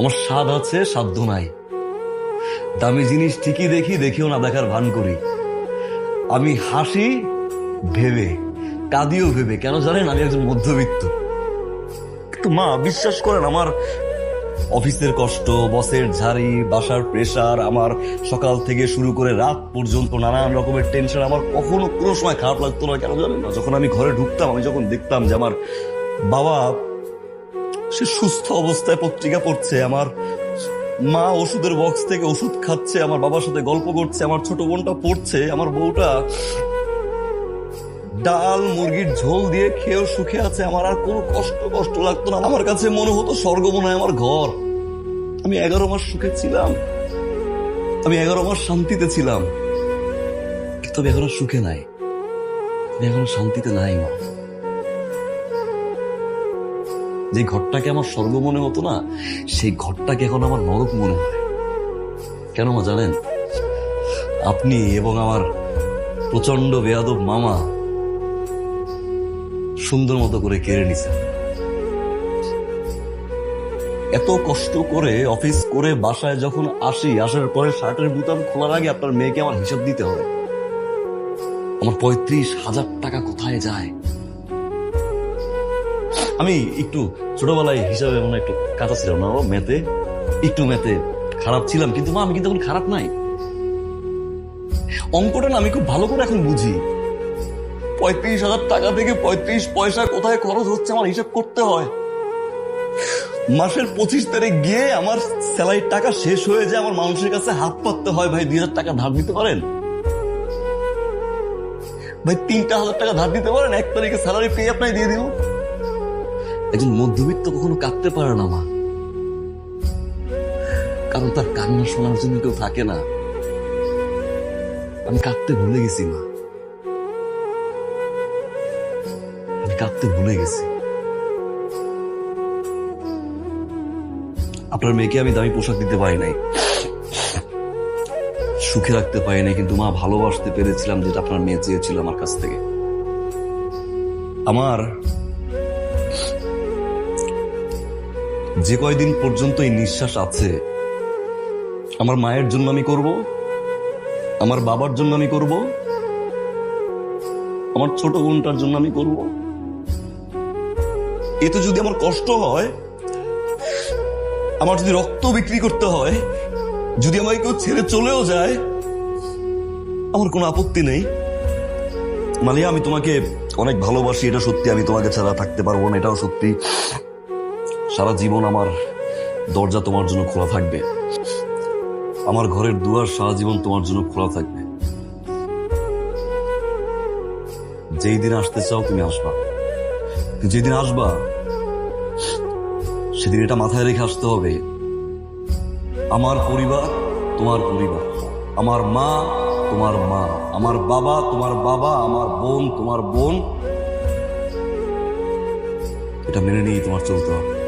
আমার স্বাদ আছে সাধ্য নাই। দামি জিনিস ঠিকই দেখি, দেখিও না দেখার ভান করি। আমি হাসি ভেবে, কাঁদিও ভেবে, কেন জানেন আমি একজন মধ্যবিত্ত। কিন্তু মা, বিশ্বাস করেন, আমার অফিসের কষ্ট, বসের ঝাড়ি, বাসার প্রেশার আমার সকাল থেকে শুরু করে রাত পর্যন্ত নানান রকমের টেনশন, আমার কখনো কোনো সময় খারাপ লাগতো না, কেন জানেন না? যখন আমি ঘরে ঢুকতাম, আমি যখন দেখতাম যে আমার বাবা সে সুস্থ অবস্থায় পত্রিকা পড়ছে, আমার মা ওষুধের বক্স থেকে ওষুধ খাচ্ছে, আমার বাবার সাথে গল্প করছে, আমার ছোট বোনটা পড়ছে, আমার বউটা ডাল, মুরগির ঝোল দিয়ে খেয়েও সুখে আছে, আমার আর কোনো কষ্ট কষ্ট লাগতো না। আমার কাছে মনে হতো স্বর্গ মনে হয় আমার ঘর। আমি এগারো মাস সুখে ছিলাম। আমি এগারো মাস শান্তিতে ছিলাম। কিন্তু আমি এখনও সুখে নাই। আমি এখনও শান্তিতে নাই, মা। যে ঘরটাকে আমার স্বর্গ মনে হতো না, সেই ঘরটাকে এখন আমার নরক মনে হয়। কেন মা জানেন? আপনি এবং আমার প্রচণ্ড বেয়াদব মামা সুন্দর মতো করে কেড়ে নিছেন। এত কষ্ট করে অফিস করে বাসায় যখন আসি, আসার পরে শার্টের বুতাম খোলার আগে আপনার মেয়েকে আমার হিসাব দিতে হয় আমার পঁয়ত্রিশ হাজার টাকা কোথায় যায়? আমি একটু ছোটবেলায় হিসাবে মানে একটু কাঁচা ছিলাম না মেতে একটু মেতে খারাপ ছিলাম, কিন্তু মা, আমি কিন্তু এখন খারাপ নাই। অঙ্কটা না আমি খুব ভালো করে এখন বুঝি। পঁয়ত্রিশ হাজার টাকা থেকে পঁয়ত্রিশ পয়সা কোথায় খরচ হচ্ছে আমার হিসাব করতে হয়। মাসের পঁচিশ তারিখ গিয়ে আমার স্যালারির টাকা শেষ হয়ে যায়, আমার মানুষের কাছে হাত পাততে হয়, ভাই, দুই হাজার টাকা ধার দিতে পারেন? ভাই, তিনটা হাজার টাকা ধার দিতে পারেন? এক তারিখে স্যালারি পেয়ে আপনাকে দিয়ে দিব একজন মধ্যবিত্ত কখনো কাঁদতে পারে না, মা। কারণ তার কান্না শোনার জন্য কেউ থাকে না। আমি কাঁদতে ভুলে গেছি, মা। আমি কাঁদতে ভুলে গেছি। আপনার মেয়েকে আমি দামি পোশাক দিতে পারি নাই। সুখে রাখতে পারি নাই, কিন্তু মা ভালোবাসতে পেরেছিলাম যেটা আপনার মেয়ে চেয়েছিল আমার কাছ থেকে। আমার যে কয়দিন পর্যন্ত এই নিঃশ্বাস আছে, আমার মায়ের জন্য আমি করব, আমার বাবার জন্য আমি করব, আমার ছোট বোনটার জন্য আমি করব। এতে যদি আমার কষ্ট হয়, আমার যদি রক্ত বিক্রি করতে হয়, যদি আমাকে কেউ ছেড়ে চলেও যায়, আমার কোনো আপত্তি নেই। মালিয়া, আমি তোমাকে অনেক ভালোবাসি, এটা সত্যি, আমি তোমাকে ছাড়া থাকতে পারব না, এটাও সত্যি। সারা জীবন আমার দরজা তোমার জন্য খোলা থাকবে। আমার ঘরের দুয়ার সারা জীবন তোমার জন্য খোলা থাকবে। যেই দিন আসতে চাও তুমি আসবা। যেদিন আসবা, সেদিন এটা মাথায় রেখে আসতে হবে। আমার পরিবার তোমার পরিবার। আমার মা তোমার মা। আমার বাবা তোমার বাবা, আমার বোন তোমার বোন। এটা মেনে নিয়ে তোমার চলতে হবে।